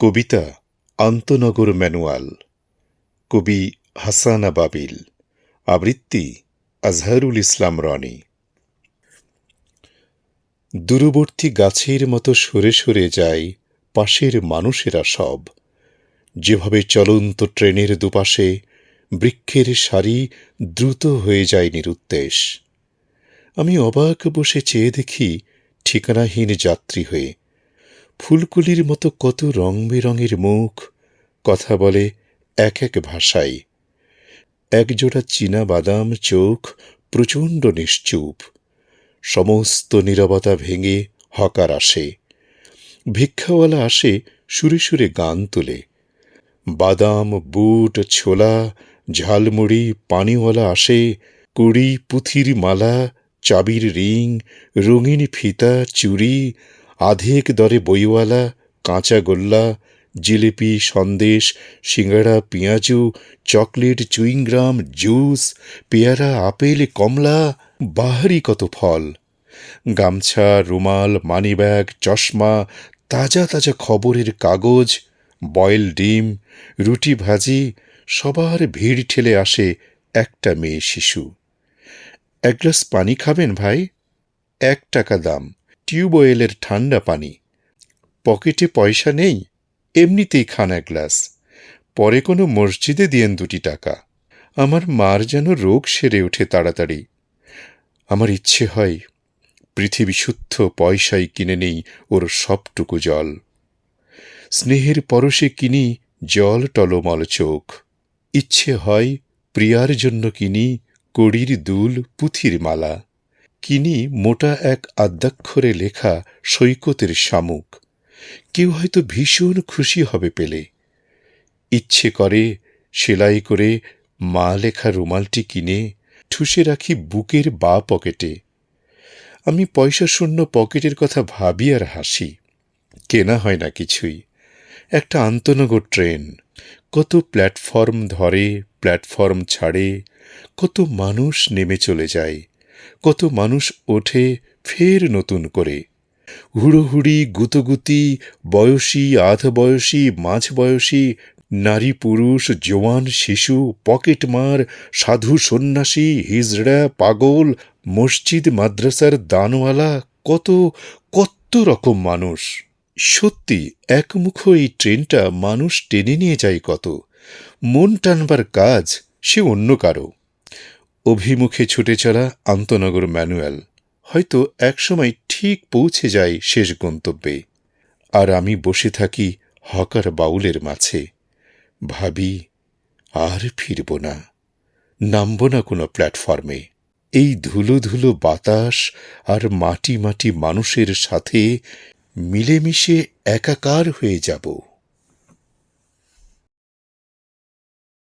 কবিতা আন্তনগর manual. কবি হাসানা বাবিল আবৃত্তি আজহারুল ইসলাম রনি। দূরবর্তী গাছের মতো সরে সরে যায় পাশের মানুষেরা সব। যেভাবে চলন্ত ট্রেনের দুপাশে বৃক্ষের সারি দ্রুত হয়ে যায় নিরুদ্দেশ। আমি অবাক বসে চেয়ে দেখি ঠিকানাহীন যাত্রী হয়ে ফুলকুলির মতো কত রং বেরঙের মুখ, কথা বলে এক এক ভাষায়। একজোড়া চীনা বাদাম চোখ প্রচণ্ড নিশ্চুপ। সমস্ত নীরবতা ভেঙে হকার আসে। ভিক্ষাওয়ালা আসে সুরে সুরে গান তোলে। বাদাম, বুট, ছোলা, ঝালমুড়ি, পানিওয়ালা আসে কুড়ি পুঁথির মালা, চাবির রিং, রঙিন ফিতা, চুড়ি আধেক দরে বইওয়ালা, কাঁচা গোল্লা, জিলিপি, সন্দেশ, সিঙ্গাড়া, পেঁয়াজু, চকলেট, চুইংগ্রাম, জুস, পেয়ারা, আপেল, কমলা, বাহারি কত ফল। গামছা, রুমাল, মানিব্যাগ, চশমা, তাজা তাজা খবরের কাগজ, বয়েল ডিম, রুটি ভাজি, সবার ভিড় ঠেলে আসে একটা মেয়ে শিশু। এক গ্লাস পানি খাবেন ভাই? এক টাকা দাম। টিউবওয়েলের ঠান্ডা পানি। পকেটে পয়সা নেই, এমনিতেই খান এক গ্লাস। পরে কোনো মসজিদে দিয়েন দুটি টাকা। আমার মার যেন রোগ সেরে ওঠে তাড়াতাড়ি। আমার ইচ্ছে হয়, পৃথিবী শুদ্ধ পয়সায় কিনে নেই ওর সবটুকু জল। স্নেহের পরশে কিনি জল টলমল চোখ। ইচ্ছে হয়, প্রিয়ার জন্য কিনি কড়ির দুল পুঁথির মালা। কিনি মোটা এক আদ্যাক্ষরে লেখা সৈকতের শামুক। কেউ হয়তো ভীষণ খুশি হবে পেলে। ইচ্ছে করে সেলাই করে মা লেখা রুমালটি কিনে ঠুসে রাখি বুকের বা পকেটে। আমি পয়সা শূন্য পকেটের কথা ভাবি আর হাসি। কেনা হয় না কিছুই। একটা আন্তনগর ট্রেন। কত প্ল্যাটফর্ম ধরে, প্ল্যাটফর্ম ছাড়ে, কত মানুষ নেমে চলে যায়। কত মানুষ ওঠে ফের নতুন করে। হুড়োহুড়ি, গুতগুতি, বয়সী আধ বয়সী মাঝ বয়সী নারী পুরুষ, জোয়ান, শিশু পকেটমার সাধু সন্ন্যাসী, হিজড়া, পাগল, মসজিদ, মাদ্রাসার দানওয়ালা, কত কত রকম মানুষ। সত্যি, একমুখ এই ট্রেনটা মানুষ টেনে নিয়ে যায় কত। মন টানবার কাজ, সে অন্য কারও। অভিমুখে ছুটে চলা আন্তনগর ম্যানুয়াল। হয়তো একসময় ঠিক পৌঁছে যায় শেষ গন্তব্যে। আর আমি বসে থাকি হকার বাউলের মাঝে। ভাবি, আর ফিরব না। নামব না কোনো প্ল্যাটফর্মে। এই ধুলো ধুলো বাতাস আর মাটি মাটি মানুষের সাথে মিলেমিশে একাকার হয়ে যাব।